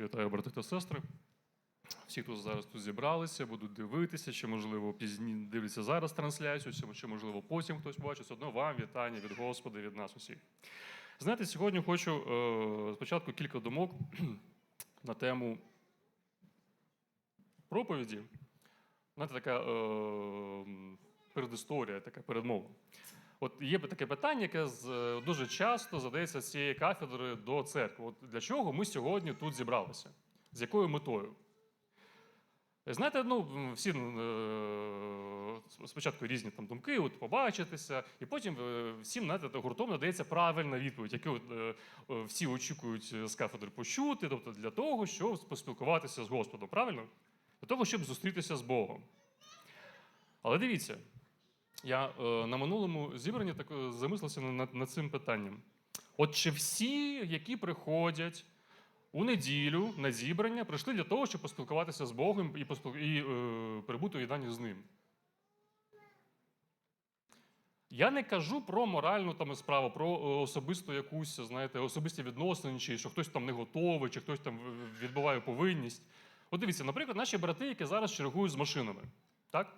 Вітаю, брати та сестри. Всі, хто зараз тут зібралися, будуть дивитися, чи, можливо, пізні дивляться зараз трансляцію, чи, можливо, потім хтось бачить. Все одно вам вітання від Господа, від нас усіх. Знаєте, сьогодні хочу е, спочатку кілька думок на тему проповіді. Знаєте, така е, передісторія, така передмова. От є таке питання, яке е, дуже часто задається з цієї кафедри до церкви. От для чого ми сьогодні тут зібралися? З якою метою? Знаєте, ну всі е, спочатку різні там думки, от побачитися, і потім е, всім знаєте, гуртом надається правильна відповідь, яку е, е, всі очікують з кафедри почути, тобто для того, щоб поспілкуватися з Господом, правильно? Для того, щоб зустрітися з Богом. Але дивіться, я е, на минулому зібранні так е, замислився над, над цим питанням. От чи всі, які приходять у неділю на зібрання, прийшли для того, щоб поспілкуватися з Богом і, поспіл... і е, прибути у єднанні з ним? Я не кажу про моральну там справу, про е, особисту якусь, знаєте, особисті відносини, чи що хтось там не готовий, чи хтось там відбуває повинність. От дивіться, наприклад, наші брати, які зараз чергують з машинами, так?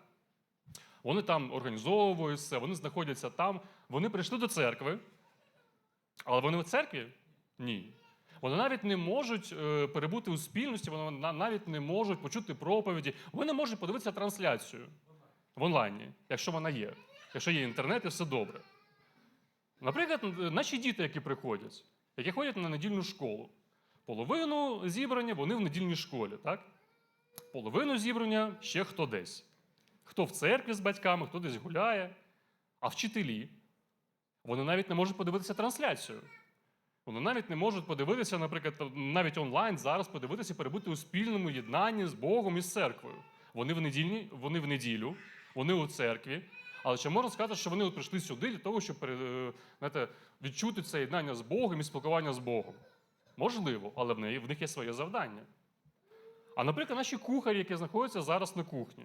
Вони там організовують все, вони знаходяться там. Вони прийшли до церкви, але вони в церкві? Ні. Вони навіть не можуть е, перебути у спільності, вони навіть не можуть почути проповіді. Вони можуть подивитися трансляцію в онлайні, якщо вона є, якщо є інтернет і все добре. Наприклад, е, наші діти, які приходять, які ходять на недільну школу. Половину зібрання вони в недільній школі, так? Половину зібрання ще хто десь. Хто в церкві з батьками, хто десь гуляє. А вчителі, вони навіть не можуть подивитися трансляцію. Вони навіть не можуть подивитися, наприклад, навіть онлайн зараз подивитися, перебути у спільному єднанні з Богом і з церквою. Вони в, недільні, вони в неділю, вони у церкві. Але чи можна сказати, що вони от прийшли сюди для того, щоб знаєте, відчути це єднання з Богом і спілкування з Богом? Можливо, але в них є своє завдання. А наприклад, наші кухарі, які знаходяться зараз на кухні,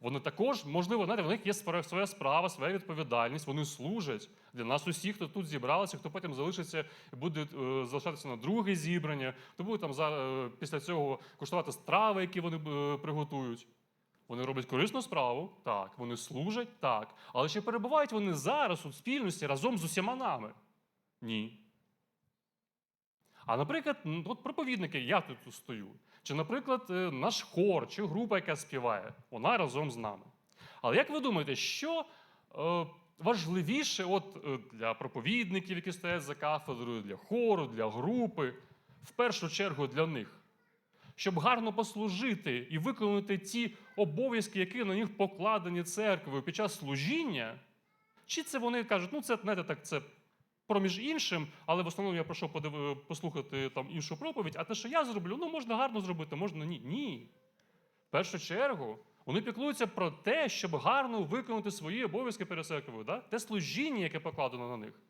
вони також, можливо, знаєте, в них є своя справа, своя відповідальність, вони служать для нас усіх, хто тут зібралися, хто потім залишиться і буде е, залишатися на друге зібрання, хто буде там за, е, після цього куштувати страви, які вони е, приготують. Вони роблять корисну справу, так, вони служать, так. Але чи перебувають вони зараз у спільності разом з усіма нами? Ні. А наприклад, от проповідники, я тут стою. Чи, наприклад, е, наш хор, чи група, яка співає, вона разом з нами. Але як ви думаєте, що е, важливіше от, е, для проповідників, які стоять за кафедрою, для хору, для групи, в першу чергу для них? Щоб гарно послужити і виконати ті обов'язки, які на них покладені церквою під час служіння? Чи це вони кажуть, ну це знаєте, так, це проміж іншим, але в основному я пройшов подив... послухати там іншу проповідь, а те, що я зроблю, ну можна гарно зробити, можна ні. Ні. В першу чергу вони піклуються про те, щоб гарно виконати свої обов'язки перед церквою, да? те служіння, яке покладено на них.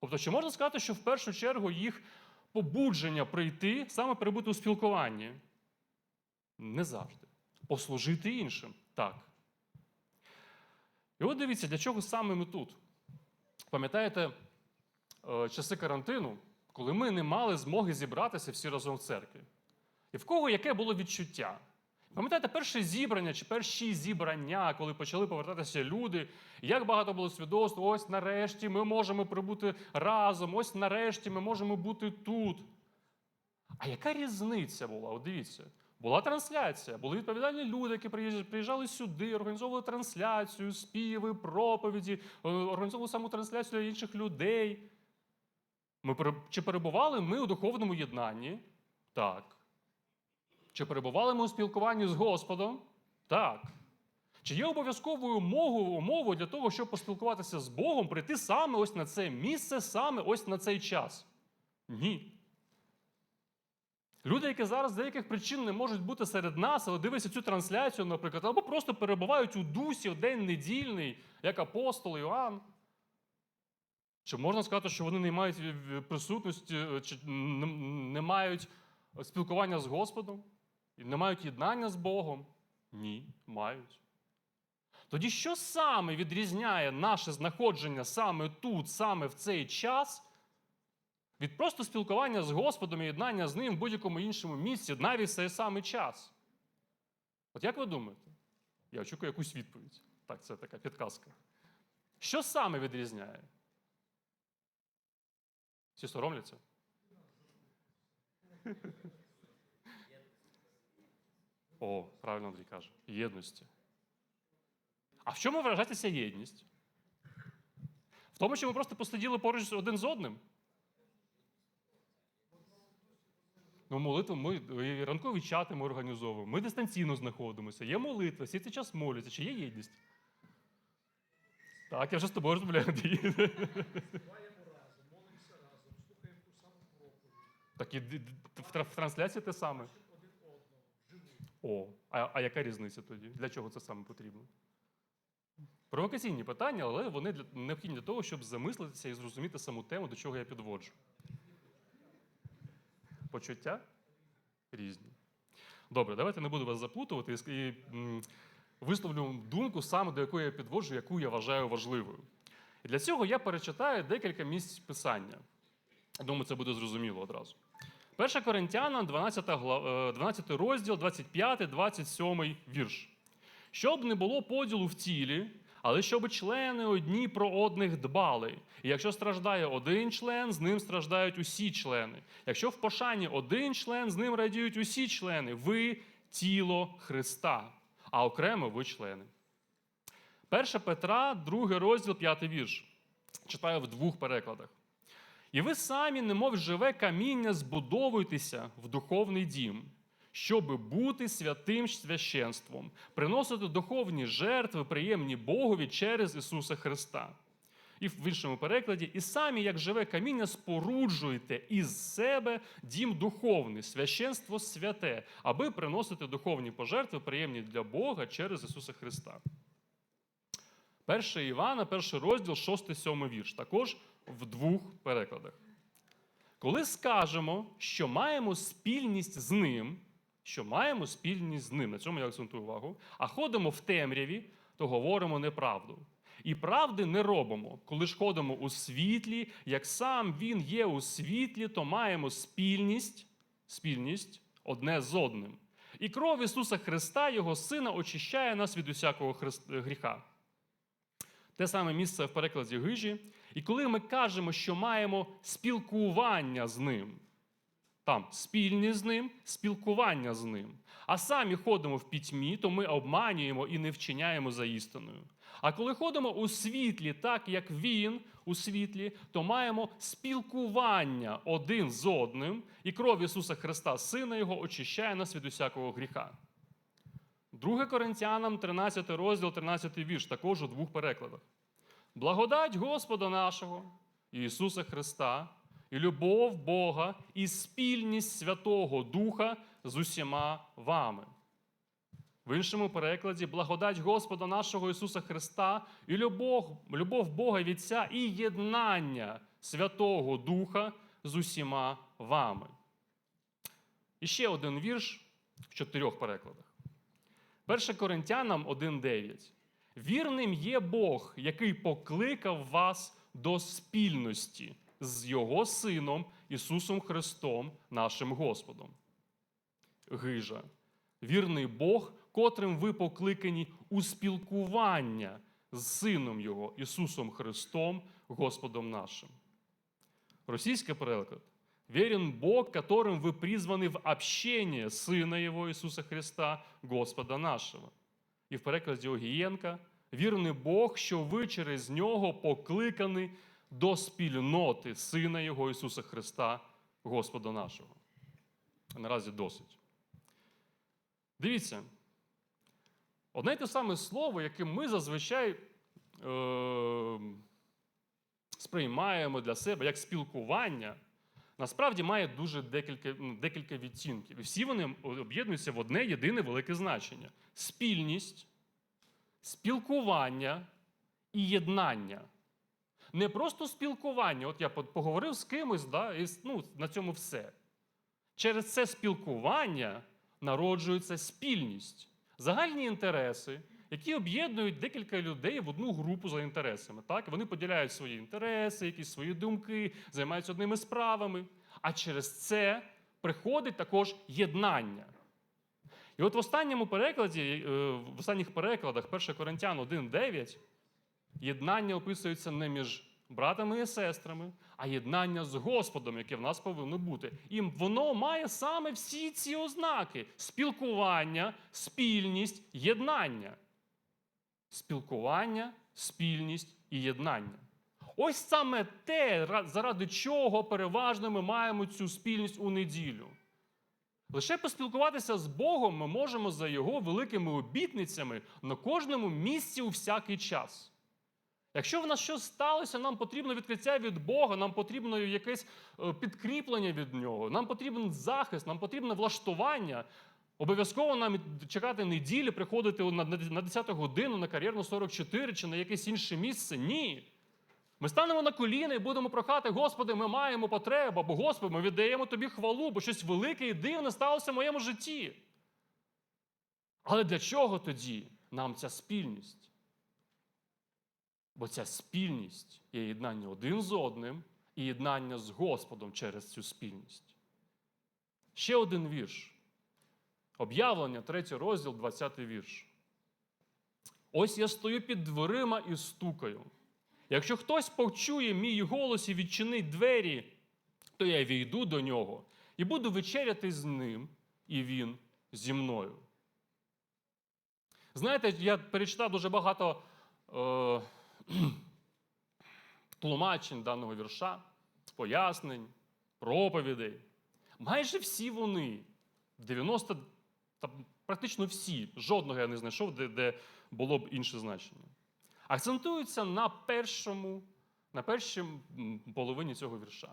Тобто, чи можна сказати, що в першу чергу їх побудження прийти саме перебути у спілкуванні? Не завжди. Послужити іншим так. І от дивіться, для чого саме ми тут? Пам'ятаєте, е, часи карантину, коли ми не мали змоги зібратися всі разом в церкві. І в кого яке було відчуття? Пам'ятаєте, перше зібрання чи перші зібрання, коли почали повертатися люди, як багато було свідоцтв, ось нарешті ми можемо прибути разом, ось нарешті ми можемо бути тут. А яка різниця була? От дивіться, була трансляція, були відповідальні люди, які приїжджали- приїжджали сюди, організовували трансляцію, співи, проповіді, е, організовували саму трансляцію для інших людей. Ми, чи перебували ми у духовному єднанні? Так. Чи перебували ми у спілкуванні з Господом? Так. Чи є обов'язковою умовою, для того, щоб поспілкуватися з Богом, прийти саме ось на це місце, саме ось на цей час? Ні. Люди, які зараз з деяких причин не можуть бути серед нас, але дивляться цю трансляцію, наприклад, або просто перебувають у дусі в день недільний, як апостол Іоанн. Чи можна сказати, що вони не мають в- присутності, е, чи не- мають спілкування з Господом? Не мають єднання з Богом? Ні, мають. Тоді що саме відрізняє наше знаходження саме тут, саме в цей час Від просто спілкування з Господом і єднання з ним в будь-якому іншому місці, навіть в цей самий час. От як ви думаєте? Я очікую якусь відповідь. Так, це така підказка. Що саме відрізняє? Всі соромляться? О, правильно Андрій каже. Єдності. А в чому виражається єдність? В тому, що ми просто посиділи поруч один з одним. Ну, молитву ми і ранкові чати ми організовуємо. Ми дистанційно знаходимося. Є молитва, всі цей час моляться. Чи є єдність? Так, я вже з тобою розмовляю, Андрій. Так і в тра- в трансляції те саме. О, а, а яка різниця тоді? Для чого це саме потрібно? Провокаційні питання, але вони для, необхідні для того, щоб замислитися і зрозуміти саму тему, до чого я підводжу. Почуття різні. Добре, давайте не буду вас заплутувати і, висловлю думку саме до якої я підводжу, яку я вважаю важливою. І для цього я перечитаю декілька місць писання. Думаю, це буде зрозуміло одразу. 1 Коринтянам, 12, е, 12 розділ, 25, 27 вірш. Щоб не було поділу в тілі, але щоб члени одні про одних дбали. І якщо страждає один член, з ним страждають усі члени. Якщо в пошані один член, з ним радіють усі члени. Ви тіло Христа, а окремо ви члени. 1 Петра, 2 розділ, 5 вірш. Читаю в двох перекладах. І ви самі, немов живе каміння, збудовуйтеся в духовний дім, щоб бути святим священством, приносити духовні жертви, приємні Богові через Ісуса Христа. І в іншому перекладі, і самі, як живе каміння, споруджуйте із себе дім духовний, священство святе, аби приносити духовні пожертви, приємні для Бога через Ісуса Христа. 1 Івана, перший розділ, 6-7 вірш, також в двох перекладах. Коли скажемо, що маємо спільність з ним, що маємо спільність з ним, на цьому я акцентую увагу, а ходимо в темряві, то говоримо неправду. І правди не робимо. Коли ж ходимо у світлі, як сам він є у світлі, то маємо спільність, спільність одне з одним. І кров Ісуса Христа, Його Сина, очищає нас від усякого гріха. Те саме місце в перекладі Гижі. І коли ми кажемо, що маємо спілкування з ним, там спільність з ним, спілкування з ним, а самі ходимо в пітьмі, то ми обманюємо і не вчиняємо за істиною. А коли ходимо у світлі, так як він у світлі, то маємо спілкування один з одним, і кров Ісуса Христа, Сина Його, очищає нас від усякого гріха. 2 Коринтянам, 13 розділ, 13 вірш, також у двох перекладах. Благодать Господа нашого, Ісуса Христа, і любов Бога, і спільність Святого Духа з усіма вами. В іншому перекладі благодать Господа нашого Ісуса Христа і любов, любов Бога від і єднання Святого Духа з усіма вами. І ще один вірш в чотирьох перекладах. 1 Коринтянам 1.9. Вірним є Бог, який покликав вас до спільності з Його Сином Ісусом Христом, нашим Господом. Гижа. Вірний Бог, котрим ви покликані у спілкування з Сином Його, Ісусом Христом, Господом нашим. Російський переклад. Верен Бог, которым вы призваны в общение Сына Его Иисуса Христа, Господа нашого. І в перекладі Огієнка вірний Бог, що ви через нього покликані до спільноти Сина Його Ісуса Христа, Господа нашого. Наразі досить. Дивіться, одне й те саме слово, яке ми зазвичай е- сприймаємо для себе як спілкування, насправді має дуже декілька, ну, декілька відтінків. І всі вони об'єднуються в одне єдине велике значення: спільність, спілкування і єднання. Не просто спілкування. От я по- поговорив з кимось, да, і ну, на цьому все. Через це спілкування народжується спільність, загальні інтереси, які об'єднують декілька людей в одну групу за інтересами. Так? Вони поділяють свої інтереси, якісь свої думки, займаються одними справами. А через це приходить також єднання. І от в останньому перекладі, е, в останніх перекладах 1 Коринтян 1.9 єднання описується не між братами і сестрами, а єднання з Господом, яке в нас повинно бути. І воно має саме всі ці ознаки: спілкування, спільність, єднання. Спілкування, спільність і єднання. Ось саме те, заради чого переважно ми маємо цю спільність у неділю. Лише поспілкуватися з Богом ми можемо за Його великими обітницями на кожному місці у всякий час. Якщо в нас щось сталося, нам потрібно відкриття від Бога, нам потрібно якесь е, підкріплення від нього, нам потрібен захист, нам потрібне влаштування. Обов'язково нам чекати неділі, приходити на на 10 годину на кар'єрну 44 чи на якесь інше місце. Ні. Ми станемо на коліна і будемо прохати, Господи, ми маємо потребу, або Господи, ми віддаємо Тобі хвалу, бо щось велике і дивне сталося в моєму житті. Але для чого тоді нам ця спільність? Бо ця спільність є єднання один з одним і єднання з Господом через цю спільність. Ще один вірш. Об'явлення, 3 розділ, 20 вірш. Ось я стою під дверима і стукаю. Якщо хтось почує мій голос і відчинить двері, то я війду до нього і буду вечеряти з ним, і він зі мною. Знаєте, я перечитав дуже багато е, тлумачень даного вірша, пояснень, проповідей. Майже всі вони, 90, та практично всі, жодного я не знайшов, де, де було б інше значення. Акцентуються на першому, на першій половині цього вірша.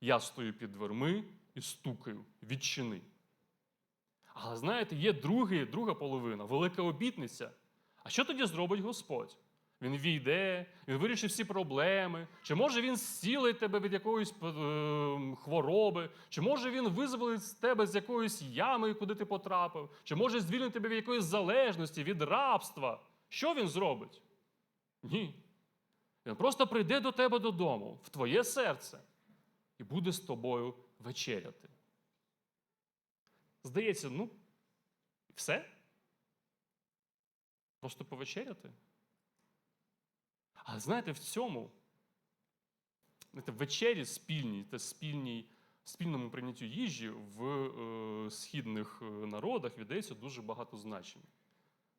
Я стою під дверми і стукаю, відчини. Але знаєте, є другий, друга половина, велика обітниця. А що тоді зробить Господь? Він війде, він вирішить всі проблеми. Чи може він зцілить тебе від якоїсь е, хвороби? Чи може він визволить тебе з якоїсь ями, куди ти потрапив? Чи може звільнити тебе від якоїсь залежності, від рабства? Що він зробить? Ні. Він просто прийде до тебе додому, в твоє серце, і буде з тобою вечеряти. Здається, ну, все? Просто повечеряти? Але знаєте, в цьому, знаєте, вечері спільній та спільній, спільному прийняттю їжі в е, східних е, народах віддається дуже багато значень.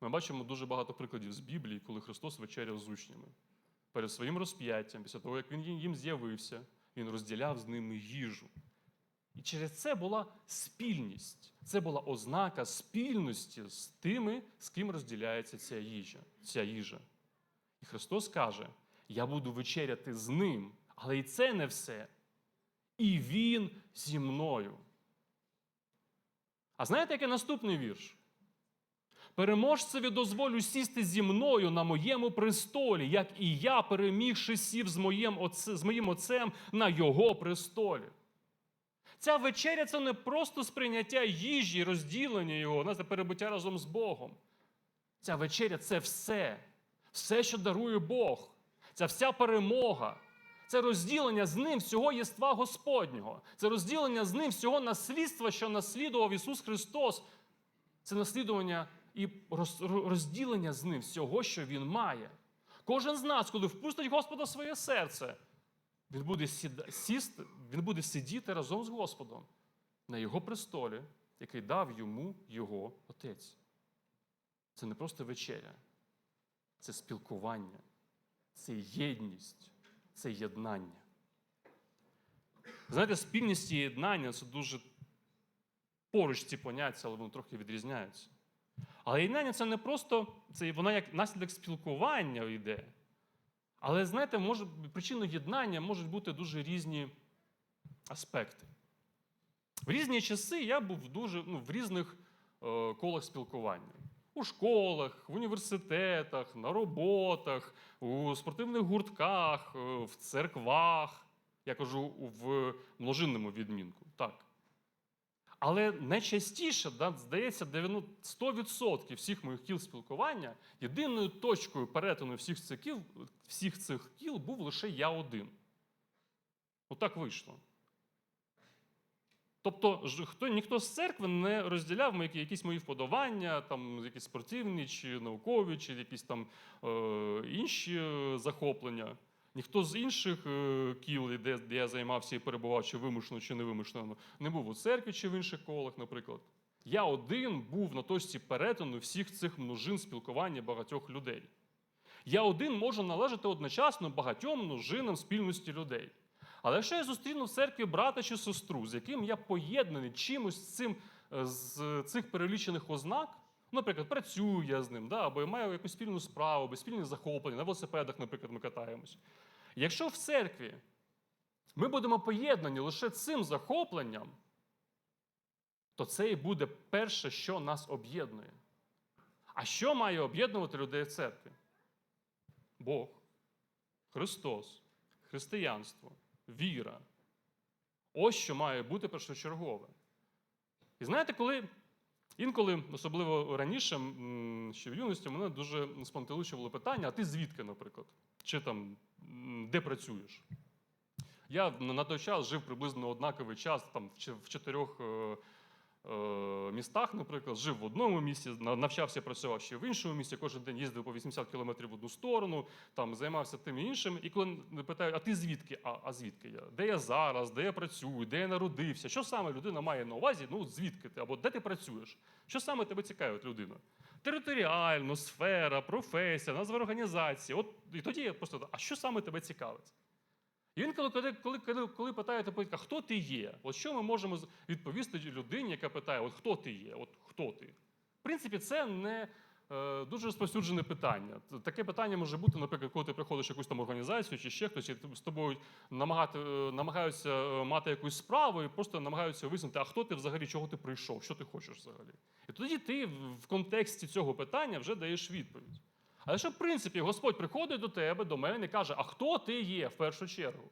Ми бачимо дуже багато прикладів з Біблії, коли Христос вечеряв з учнями. Перед своїм розп'яттям, після того, як Він їм з'явився, Він розділяв з ними їжу. І через це була спільність. Це була ознака спільності з тими, з ким розділяється ця їжа. Ця їжа. Христос каже: Я буду вечеряти з ним, але і це не все. І Він зі мною. А знаєте, який наступний вірш? Переможцеві дозволю сісти зі мною на моєму престолі, як і я, перемігши сів з моїм, оце, з моїм отцем на його престолі. Ця вечеря це не просто сприйняття їжі, розділення його, перебуття разом з Богом. Ця вечеря це все, все, що дарує Бог. Це вся перемога. Це розділення з ним всього єства Господнього. Це розділення з ним всього наслідства, що наслідував Ісус Христос. Це наслідування і розділення з ним всього, що Він має. Кожен з нас, коли впустить Господа в своє серце, він буде, сісти, він буде сидіти разом з Господом на Його престолі, який дав йому Його Отець. Це не просто вечеря, це спілкування, це єдність, це єднання. Знаєте, спільність і єднання це дуже поруч ці поняття, але вони трохи відрізняються. Але єднання це не просто, це вона як наслідок спілкування йде. Але знаєте, може, причиною єднання можуть бути дуже різні аспекти. В різні часи я був дуже, ну, в різних е, колах спілкування. У школах, в університетах, на роботах, у спортивних гуртках, е, в церквах. Я кажу в множинному відмінку. Так. Але найчастіше, да, здається, 100% всіх моїх кіл спілкування, єдиною точкою перетину всіх цих кіл, всіх цих кіл був лише я один. Отак вийшло. Тобто, хто, ніхто з церкви не розділяв якісь мої вподобання, там, якісь спортивні, чи наукові, чи якісь там е, інші е, захоплення. Ніхто з інших е, кіл, де, я займався і перебував, чи вимушено, чи невимушено, не був у церкві чи в інших колах, наприклад. Я один був на точці перетину всіх цих множин спілкування багатьох людей. Я один можу належати одночасно багатьом множинам спільності людей. Але якщо я зустріну в церкві брата чи сестру, з яким я поєднаний чимось з цим е, з цих перелічених ознак, наприклад, працюю я з ним, да, або я маю якусь спільну справу, або спільні захоплення, на велосипедах, наприклад, ми катаємось. Якщо в церкві ми будемо поєднані лише цим захопленням, то це і буде перше, що нас об'єднує. А що має об'єднувати людей в церкві? Бог, Христос, християнство, віра. Ось що має бути першочергове. І знаєте, коли інколи, особливо раніше, ще в юності, мене дуже спонтеличувало питання: а ти звідки, наприклад? Чи там де працюєш? Я на той час жив приблизно однаковий час там, в чотирьох е, містах, наприклад, жив в одному місці, навчався, працював ще в іншому місці, кожен день їздив по 80 кілометрів в одну сторону, там займався тим і іншим. І коли питають, а ти звідки? А, а звідки я? Де я зараз, де я працюю, де я народився? Що саме людина має на увазі? Ну, звідки ти? Або де ти працюєш? Що саме тебе цікавить людина? Територіально, сфера, професія, назва організації. От і тоді я просто, а що саме тебе цікавить? І він коли, коли, коли, коли, питає типу, хто ти є? От що ми можемо відповісти людині, яка питає, от хто ти є? От хто ти? В принципі, це не е, дуже розповсюджене питання. Таке питання може бути, наприклад, коли ти приходиш в якусь там організацію чи ще хтось, і з тобою намагати, е, намагаються е, мати якусь справу і просто намагаються висунути, а хто ти взагалі, чого ти прийшов, що ти хочеш взагалі. І тоді ти в контексті цього питання вже даєш відповідь. Але якщо, в принципі, Господь приходить до тебе, до мене і каже, а хто ти є в першу чергу?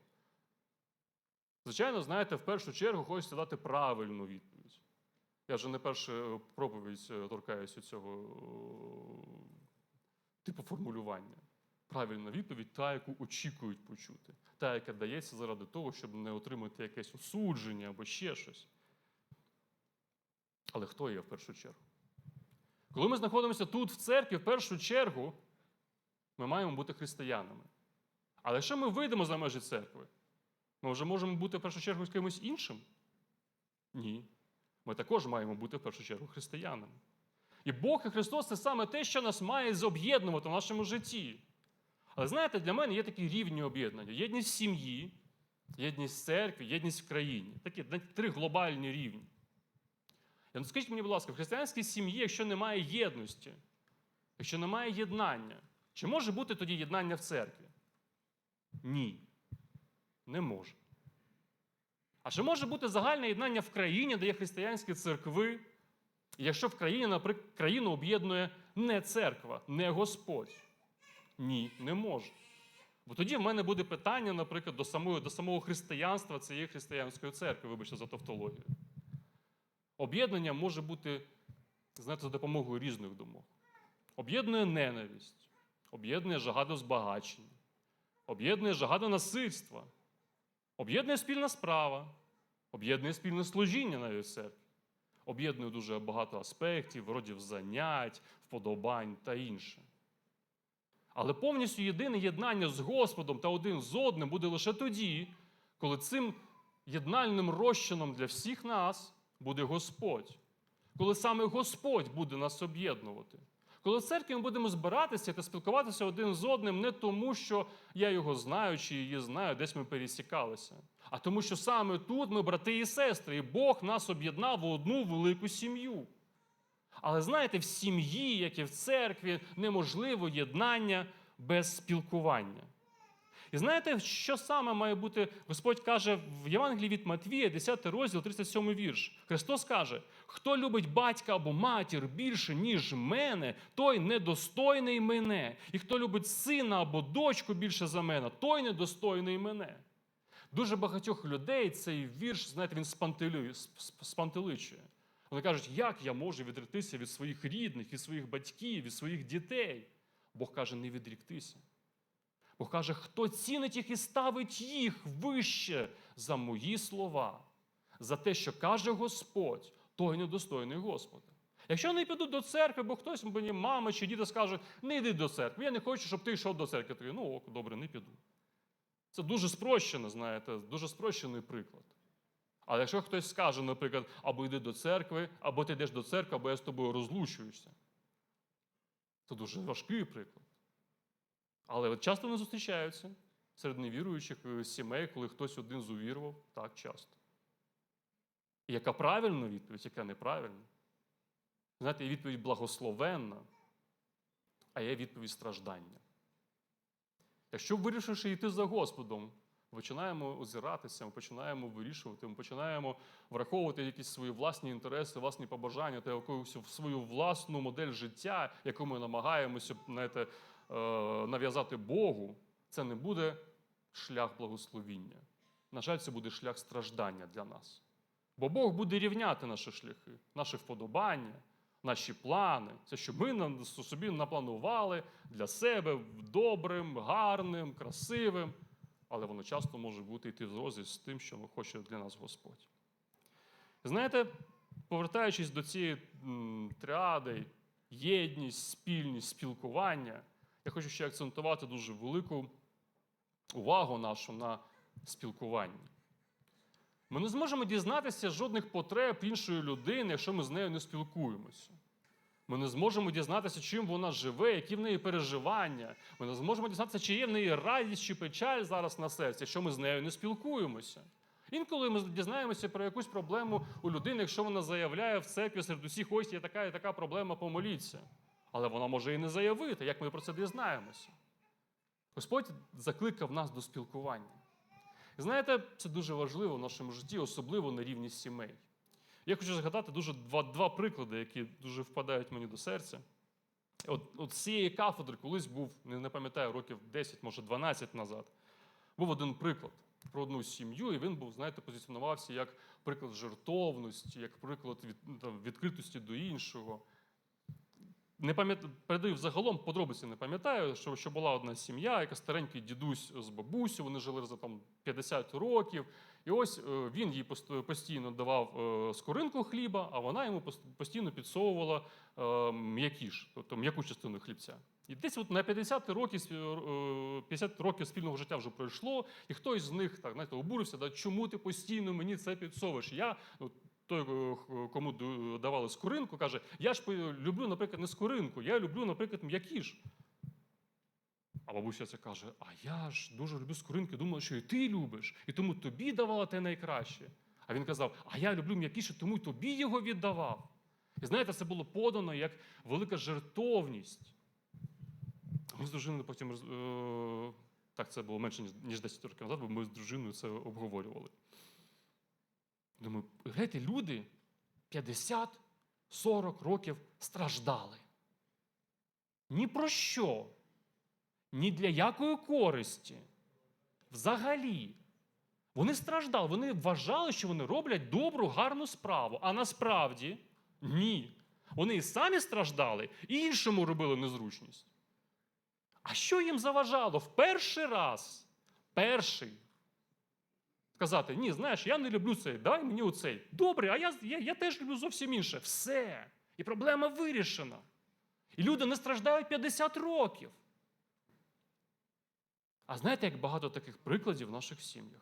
Звичайно, знаєте, в першу чергу хочеться дати правильну відповідь. Я вже не першу проповідь е, торкаюся цього е, типу формулювання. Правильна відповідь та, яку очікують почути, та, яка дається заради того, щоб не отримати якесь осудження або ще щось. Але хто є в першу чергу? Коли ми знаходимося тут, в церкві, в першу чергу, ми маємо бути християнами. Але якщо ми вийдемо за межі церкви, ми вже можемо бути в першу чергу кимось іншим? Ні. Ми також маємо бути в першу чергу християнами. І Бог і Христос це саме те, що нас має зоб'єднувати в нашому житті. Але знаєте, для мене є такі рівні об'єднання: єдність сім'ї, єдність в церкві, єдність в країні. Такі три глобальні рівні. Ну, скажіть мені, будь ласка, в християнській сім'ї, якщо немає єдності, якщо немає єднання, чи може бути тоді єднання в церкві? Ні. Не може. А чи може бути загальне єднання в країні, де є християнські церкви, якщо в країні, наприклад, країну об'єднує не церква, не Господь? Ні, не може. Бо тоді в мене буде питання, наприклад, до самого, до самого християнства цієї християнської церкви, вибачте за тавтологію. Об'єднання може бути, знаєте, за допомогою різних думок. Об'єднує ненависть, об'єднує жага до збагачення, об'єднує жага до насильства, об'єднує спільна справа, об'єднує спільне служіння навіть в церкві, об'єднує дуже багато аспектів, родів занять, вподобань та інше. Але повністю єдине єднання з Господом та один з одним буде лише тоді, коли цим єднальним розчином для всіх нас буде Господь. Коли саме Господь буде нас об'єднувати. Коли в церкві ми будемо збиратися та спілкуватися один з одним не тому, що я його знаю чи її знаю, десь ми пересікалися, а тому, що саме тут ми брати і сестри, і Бог нас об'єднав в одну велику сім'ю. Але знаєте, в сім'ї, як і в церкві, неможливо єднання без спілкування. І знаєте, що саме має бути? Господь каже в Євангелії від Матвія, 10 розділ, 37 вірш. Христос каже: хто любить батька або матір більше, ніж мене, той недостойний мене. І хто любить сина або дочку більше за мене, той недостойний мене. Дуже багатьох людей цей вірш, знаєте, він спантеличує. Вони кажуть, як я можу відректися від своїх рідних, від своїх батьків, від своїх дітей? Бог каже, не відріктися. Бог каже, хто цінить їх і ставить їх вище за мої слова, за те, що каже Господь, той недостойний Господа. Якщо не підуть до церкви, бо хтось мені, мама чи діти скаже, не йди до церкви, я не хочу, щоб ти йшов до церкви. Ти, ну ок, добре, не піду. Це дуже спрощено, знаєте, дуже спрощений приклад. Але якщо хтось скаже, наприклад, або йди до церкви, або ти йдеш до церкви, або я з тобою розлучуюся. Це дуже важкий приклад. Але от часто вони зустрічаються серед невіруючих сімей, коли хтось один зувірував, так часто. І яка правильна відповідь, яка неправильна? Знаєте, є відповідь благословенна, а є відповідь страждання. Якщо вирішивши йти за Господом, починаємо озиратися, ми починаємо вирішувати, ми починаємо враховувати якісь свої власні інтереси, власні побажання та якусь свою власну модель життя, яку ми намагаємося знаєте, нав'язати Богу, це не буде шлях благословіння. На жаль, це буде шлях страждання для нас. Бо Бог буде рівняти наші шляхи, наші вподобання, наші плани. Це що ми собі напланували для себе добрим, гарним, красивим, але воно часто може бути йти в розріз з тим, що хоче для нас Господь. Знаєте, повертаючись до цієї тріади, єдність, спільність, спілкування, я хочу ще акцентувати дуже велику увагу нашу на спілкуванні. Ми не зможемо дізнатися жодних потреб іншої людини, якщо ми з нею не спілкуємося. Ми не зможемо дізнатися, чим вона живе, які в неї переживання. Ми не зможемо дізнатися, чи є в неї радість чи печаль зараз на серці, якщо ми з нею не спілкуємося. Інколи ми дізнаємося про якусь проблему у людини, якщо вона заявляє в церкві серед усіх, ось є така і така проблема, помоліться. Але вона може і не заявити, як ми про це дізнаємося. Господь закликав нас до спілкування. І знаєте, це дуже важливо в нашому житті, особливо на рівні сімей. Я хочу згадати дуже два, два приклади, які дуже впадають мені до серця. От, от з цієї кафедри колись був, не, пам'ятаю, років 10, може 12 назад, був один приклад про одну сім'ю, і він був, знаєте, позиціонувався як приклад жертовності, як приклад від, там, відкритості до іншого. Не пам'ятаю, взагалом, подробиці не пам'ятаю, що, що була одна сім'я, яка старенький дідусь з бабусю, вони жили за там 50 років. І ось е, він їй постійно давав е, скоринку хліба, а вона йому постійно підсовувала е, м'якіш, тобто м'яку частину хлібця. І десь от на 50 років, спі- е, 50 років спільного життя вже пройшло, і хтось з них так знаєте, обурився, да, чому ти постійно мені це підсовуєш? Я ну, той, е, кому давали скоринку, каже: я ж люблю, наприклад, не скоринку, я люблю, наприклад, м'якіш. А бабуся це каже: А я ж дуже люблю скоринки, думала, що і ти любиш, і тому тобі давала те найкраще. А він казав: А я люблю м'якіше, тому й тобі його віддавав. І знаєте, це було подано як велика жертовність. Ми з дружиною потім е, так, це було менше ніж 10 років назад, бо ми з дружиною це обговорювали. Думаю, гляньте, люди 50-40 років страждали. Ні про що, ні для якої користі. Взагалі. Вони страждали, вони вважали, що вони роблять добру, гарну справу. А насправді ні. Вони і самі страждали, і іншому робили незручність. А що їм заважало в перший раз, перший, сказати: ні, знаєш, я не люблю цей, дай мені оцей. Добре, а я, я, я теж люблю зовсім інше. Все. І проблема вирішена. І люди не страждають 50 років. А знаєте, як багато таких прикладів в наших сім'ях?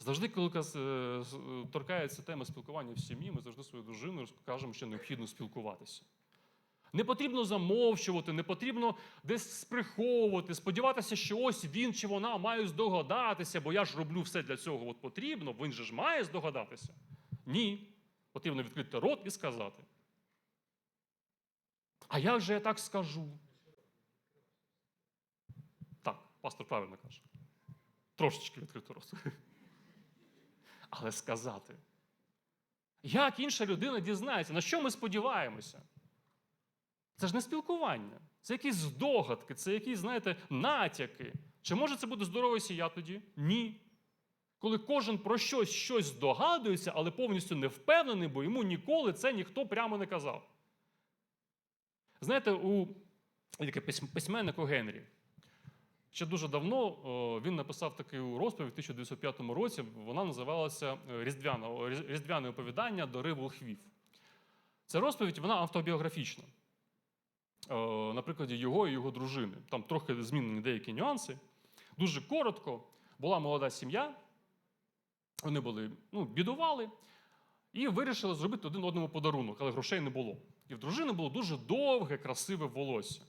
Завжди, коли е, е, торкається тема спілкування в сім'ї, ми завжди своїй дружиною кажемо, що необхідно спілкуватися. Не потрібно замовчувати, не потрібно десь приховувати, сподіватися, що ось він чи вона має здогадатися, бо я ж роблю все для цього от потрібно, він же ж має здогадатися. Ні. Потрібно відкрити рот і сказати. А як же я так скажу? Так, пастор правильно каже. Трошечки відкрити рот. Але сказати. Як інша людина дізнається, на що ми сподіваємося? Це ж не спілкування, це якісь здогадки, це якісь, знаєте, натяки. Чи може це бути здоровий сія тоді? Ні. коли кожен про щось щось здогадується, але повністю не впевнений, бо йому ніколи це ніхто прямо не казав. Знаєте, у таке письм- Генрі. Ще дуже давно він написав таку розповідь у 1905 році. Вона називалася е, Різдвяне оповідання Дори волхвів. Ця розповідь вона автобіографічна. Е, На прикладі його і його дружини. Там трохи змінені деякі нюанси. Дуже коротко, була молода сім'я, вони були, ну, бідували і вирішили зробити один одному подарунок, але грошей не було. І в дружини було дуже довге, красиве волосся.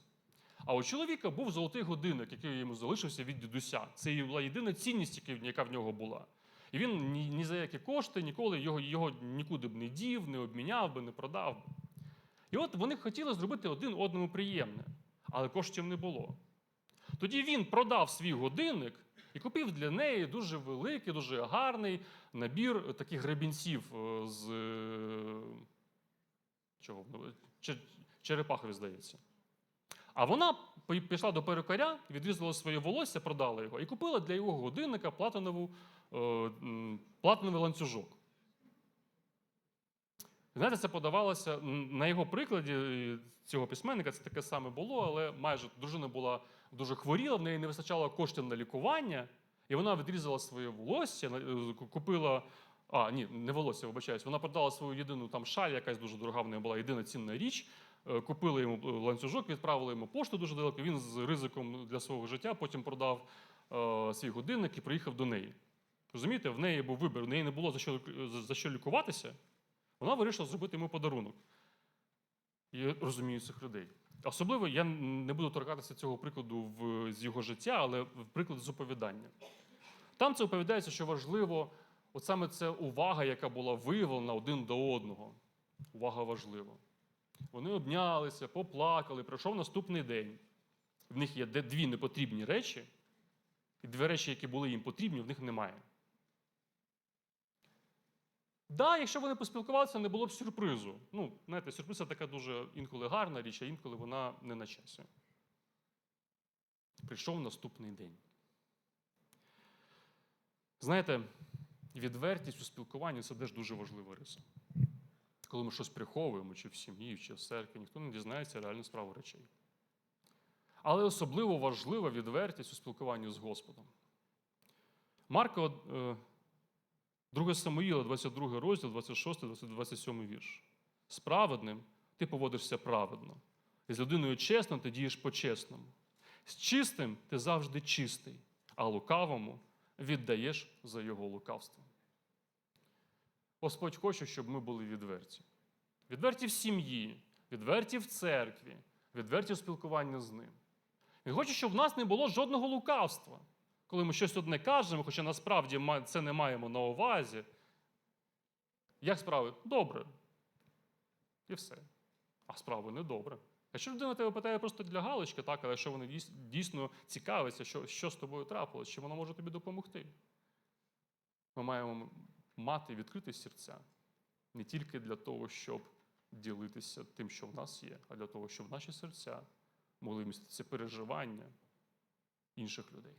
А у чоловіка був золотий годинник, який йому залишився від дідуся. Це була єдина цінність, яка в нього була. І він ні, ні за які кошти ніколи його, його нікуди б не дів, не обміняв би, не продав би. І от вони хотіли зробити один одному приємне, але коштів не було. Тоді він продав свій годинник і купив для неї дуже великий, дуже гарний набір таких гребінців е, з е, чого? черепахові, здається. А вона пішла до перукаря, відрізала своє волосся, продала його і купила для його годинника платинову, е, платиновий ланцюжок. Знаєте, це подавалося на його прикладі е, цього письменника, це таке саме було, але майже дружина була дуже хворіла, в неї не вистачало коштів на лікування, і вона відрізала своє волосся, е, ку- купила. А, ні, не волосся, вибачаюсь. Вона продала свою єдину там шаль, якась дуже дорога в неї була єдина цінна річ. Е, Купили йому ланцюжок, відправили йому пошту дуже далеко. Він з ризиком для свого життя потім продав е, свій годинник і приїхав до неї. Розумієте, в неї був вибір, в неї не було за що, за що лікуватися. Вона вирішила зробити йому подарунок. І розумію цих людей. Особливо я не буду торкатися цього прикладу в, з його життя, але в приклад з оповідання. Там це оповідається, що важливо, от саме це увага, яка була виявлена один до одного. Увага важлива. Вони обнялися, поплакали, пройшов наступний день. В них є дві непотрібні речі, і дві речі, які були їм потрібні, в них немає. Да, якщо вони поспілкувалися, не було б сюрпризу. Ну, знаєте, сюрприз це така дуже інколи гарна річ, а інколи вона не на часі. Прийшов наступний день. Знаєте, відвертість у спілкуванні це теж дуже важлива риса. Коли ми щось приховуємо, чи в сім'ї, чи в церкві, ніхто не дізнається реальну справу речей. Але особливо важлива відвертість у спілкуванні з Господом. Марко, е, 2 Самуїла, 22 розділ, 26, 27 вірш. З праведним ти поводишся праведно. І з людиною чесно ти дієш по-чесному. З чистим ти завжди чистий, а лукавому віддаєш за його лукавство. Господь хоче, щоб ми були відверті. Відверті в сім'ї, відверті в церкві, відверті в спілкуванні з ним. Він хоче, щоб в нас не було жодного лукавства. Коли ми щось одне кажемо, хоча насправді це не маємо на увазі. Як справи? Добре. І все. А справи не добре. Якщо людина тебе питає просто для галочки, так, але якщо вона дійсно цікавиться, що, що з тобою трапилось, чи вона може тобі допомогти. Ми маємо мати відкриті серця не тільки для того, щоб ділитися тим, що в нас є, а для того, щоб наші серця могли міститися переживання інших людей.